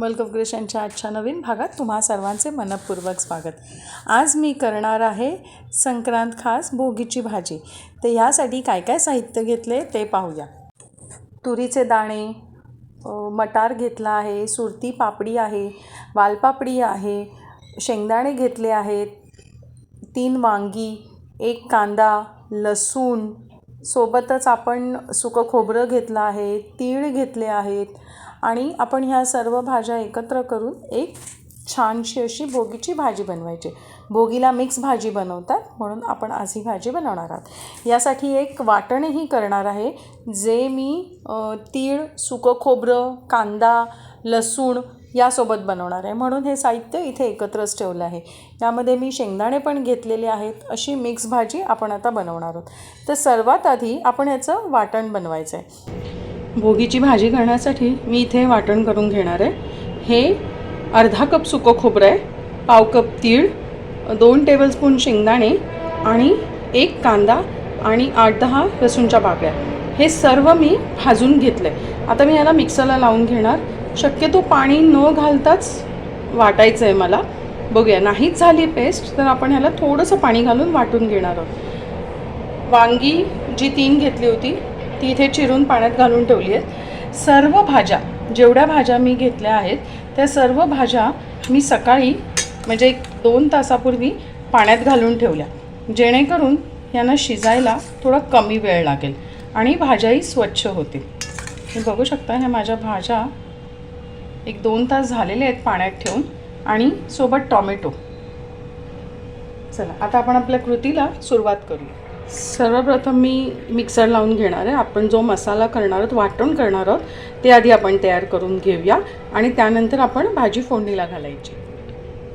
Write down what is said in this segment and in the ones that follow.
मल्क of आजच्या नवीन भागात तुम्हा सर्वांचे मनपूर्वक स्वागत. आज मी करणार आहे संक्रांत खास भोगीची भाजी. तर ह्यासाठी काय काय साहित्य घेतले ते पाहूया. तुरीचे दाणे मटार घेतला आहे सुरती पापडी आहे वालपापडी आहे शेंगदाणे घेतले आहेत तीन वांगी एक कांदा लसूण सोबतच आपण सुकं खोबरं घेतलं आहे तीळ घेतले आहेत आणि आपण ह्या सर्व भाज्या एकत्र करून एक छानशी अशी भोगीची भाजी बनवायची. भोगीला मिक्स भाजी बनवतात म्हणून आपण आज ही भाजी बनवणार आहोत. यासाठी एक वाटणही करणार आहे जे मी तीळ सुकं खोबरं कांदा लसूण यासोबत बनवणार आहे. म्हणून हे साहित्य इथे एकत्रच ठेवलं आहे. यामध्ये मी शेंगदाणे पण घेतलेले आहेत अशी मिक्स भाजी आपण आता बनवणार आहोत. तर सर्वात आधी आपण याचं वाटण बनवायचं आहे भोगीची भाजी करण्यासाठी मी इथे वाटण करून घेणार आहे. हे अर्धा कप सुकं खोबरं आहे पाव कप तीळ दोन टेबलस्पून शेंगदाणे आणि एक कांदा आणि आठ दहा लसूणच्या पाकळ्या हे सर्व मी भाजून घेतलं आहे आता मी याला मिक्सरला लावून घेणार. शक्यतो पाणी न घालताच वाटायचं आहे मला. बघूया नाहीच झाली पेस्ट तर आपण ह्याला थोडंसं पाणी घालून वाटून घेणार आहोत. वांगी जी तीन घेतली होती ती इथे चिरून पाण्यात घालून ठेवली आहेत. सर्व भाज्या जेवढ्या भाज्या मी घेतल्या आहेत त्या सर्व भाज्या मी सकाळी म्हणजे एक दोन तासापूर्वी पाण्यात घालून ठेवल्या. जेणेकरून यांना शिजायला थोडा कमी वेळ लागेल आणि भाज्याही स्वच्छ होतील. तुम्ही बघू शकता ह्या माझ्या भाज्या एक दोन तास झालेले आहेत पाण्यात ठेवून आणि सोबत टॉमॅटो. चला आता आपण आपल्या कृतीला सुरुवात करूया. सर्वप्रथम मी मिक्सर लावून घेणार आहे. आपण जो मसाला करणार आहोत वाटण करणार आहोत ते आधी आपण तयार करून घेऊया. आणि त्यानंतर आपण भाजी फोडणीला घालायची.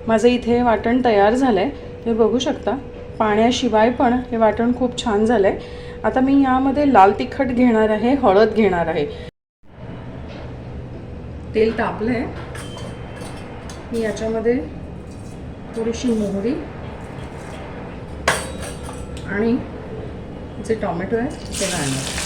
माझं इथे वाटण तयार झालं आहे तुम्ही बघू शकता पाण्याशिवाय पण हे वाटण खूप छान झालं आहे आता मी यामध्ये लाल तिखट घेणार आहे हळद घेणार आहे. तेल तापलं आहे मी याच्यामध्ये थोडीशी मोहरी आणि जे टॉमॅटो आहे ते घालणार.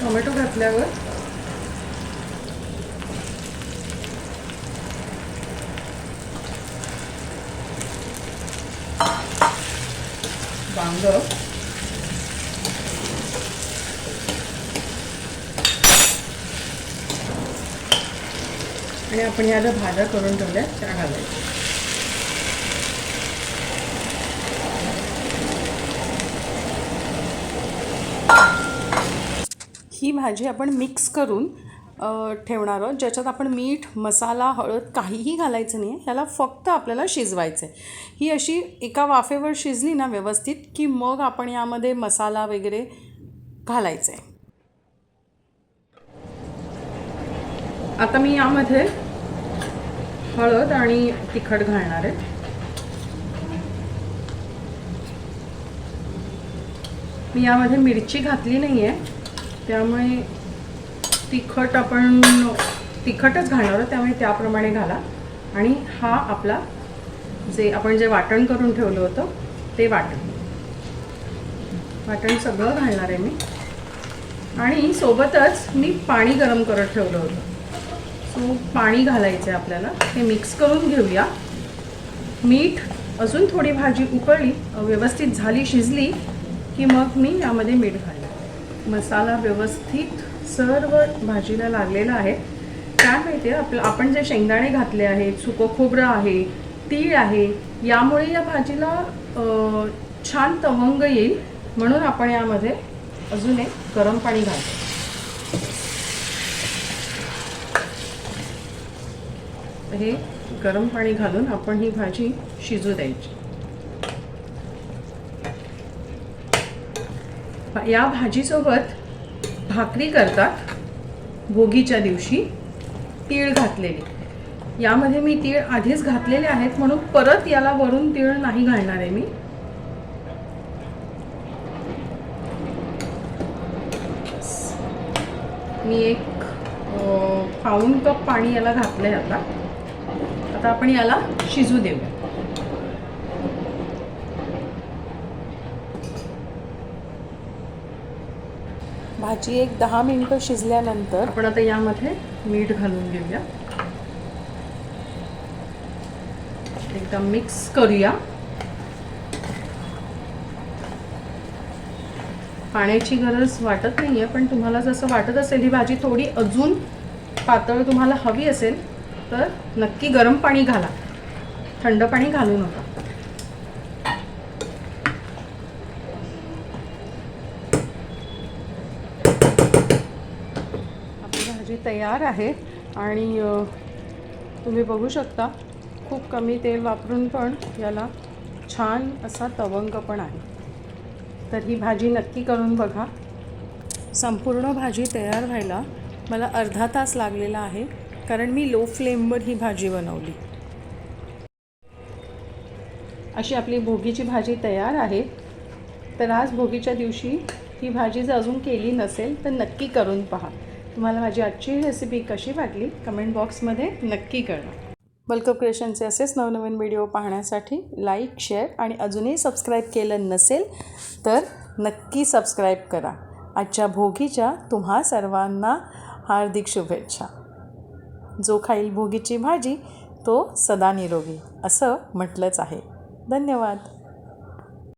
टोमॅटो घातल्यावर वांग आणि आपण या ज्या भाज्या करून ठेवल्या त्या घालायच्या ही भाजी आपण मिक्स करून ठेवणार आहोत. ज्याच्यात आपण मीठ मसाला हळद काहीही घालायचं नाही आहे ह्याला फक्त आपल्याला शिजवायचं आहे ही अशी एका वाफेवर शिजली ना व्यवस्थित की मग आपण यामध्ये मसाला वगैरे घालायचं आहे आता मी यामध्ये हळद आणि तिखट घालणार आहे. मी यामध्ये मिरची घातली नाही आहे त्यामुळे तिखट आपण तिखटच घालणार आहोत त्यामुळे त्याप्रमाणे घाला. आणि हा आपला जे आपण जे वाटण करून ठेवलं होतं ते वाटण. वाटण सगळं घालणार आहे मी. आणि सोबतच मी पाणी गरम करत ठेवलं होतं. सो पाणी घालायचं आहे आपल्याला. हे मिक्स करून घेऊया. मीठ अजून थोडी भाजी उकळली व्यवस्थित झाली शिजली की मग मी यामध्ये मीठ घालणार मसाला व्यवस्थित सर्व भाजीला लागलेलं आहे. काय माहिती आहे आपलं आपण जे शेंगदाणे घातले आहेत सुकं खोबरं आहे तीळ आहे यामुळे या भाजीला छान तवंग येईल. म्हणून आपण यामध्ये अजून एक गरम पाणी घालतो. हे गरम पाणी घालून आपण ही भाजी शिजू द्यायची. या भाजीसोबत भाकरी करतात. भोगीच्या दिवशी तीळ घातलेली. यामध्ये मी तीळ आधीच घातलेले आहेत म्हणून परत याला वरून तीळ नाही घालणार आहे मी. मी एक पाऊन कप पाणी याला घातलं आता. आता आपण याला शिजू देऊया. भाजी एक दहा मिनटं शिजल्यानंतर आपण आता यामध्ये मीठ घालून घेऊया. एकदा मिक्स करूया. पाण्याची गरज वाटत नाही आहे पण तुम्हाला जसं वाटत असेल ही भाजी थोडी अजून पातळ तुम्हाला हवी असेल तर नक्की गरम पाणी घाला. थंड पाणी घालू नका आपली भाजी तयार आहे. आणि तुम्ही बघू शकता खूप कमी तेल वापरून पण याला छान असा तवंग पण आहे. तर ही भाजी नक्की करून बघा. संपूर्ण भाजी तयार व्हायला मला अर्धा तास लागलेला आहे कारण मी लो फ्लेमवर ही भाजी बनवली. अशी आपली भोगीची भाजी तयार आहे. तर आज भोगीच्या दिवशी ही भाजी जर अजून केली नसेल तर नक्की करून पहा. तुम्हाला माझी आजची रेसिपी कशी वाटली कमेंट बॉक्समध्ये नक्की कळवा. बल्कअप क्रिएशनचे असेच नवनवीन व्हिडिओ पाहण्यासाठी लाईक शेअर आणि अजूनही सबस्क्राईब केलं नसेल तर नक्की सबस्क्राईब करा. आजच्या भोगीच्या तुम्हा सर्वांना हार्दिक शुभेच्छा. जो खाईल भोगीची भाजी तो सदा निरोगी असं म्हटलंच आहे. धन्यवाद.